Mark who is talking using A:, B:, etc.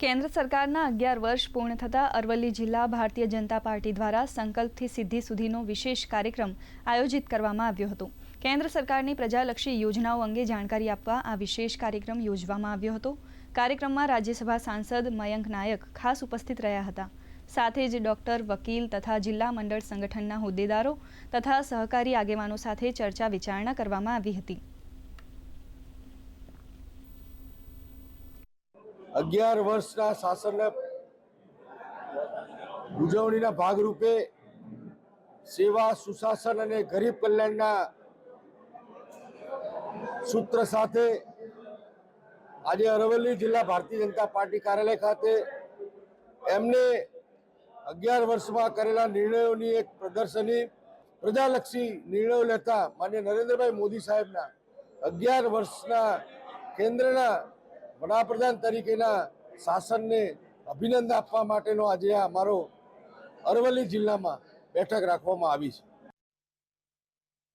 A: કેન્દ્ર સરકારના અગિયાર વર્ષ પૂર્ણ થતાં અરવલ્લી જિલ્લા ભારતીય જનતા પાર્ટી દ્વારા સંકલ્પથી સિદ્ધિ સુધીનો વિશેષ કાર્યક્રમ આયોજિત કરવામાં આવ્યો હતો. કેન્દ્ર સરકારની પ્રજાલક્ષી યોજનાઓ અંગે જાણકારી આપવા આ વિશેષ કાર્યક્રમ યોજવામાં આવ્યો હતો. કાર્યક્રમમાં રાજ્યસભા સાંસદ મયંક નાયક ખાસ ઉપસ્થિત રહ્યા હતા. સાથે જ ડોક્ટર, વકીલ તથા જિલ્લા મંડળ સંગઠનના હોદ્દેદારો તથા સહકારી આગેવાનો સાથે ચર્ચા વિચારણા કરવામાં આવી હતી.
B: અગિયાર વર્ષના શાસનના ઉજવણીના ભાગરૂપે સેવા, સુશાસન અને ગરીબ કલ્યાણના સૂત્ર સાથે આજે અરવલ્લી જિલ્લા ભારતીય જનતા પાર્ટી કાર્યાલય ખાતે એમને અગિયાર વર્ષમાં કરેલા નિર્ણયોની એક પ્રદર્શની, પ્રજાલક્ષી નિર્ણયો લેતા માન્ય નરેન્દ્રભાઈ મોદી સાહેબના અગિયાર વર્ષના કેન્દ્રના વડાપ્રધાન તરીકેના શાસનને અભિનંદન આપવા માટેનો આજે અમારો અરવલ્લી જિલ્લામાં બેઠક રાખવામાં આવી છે.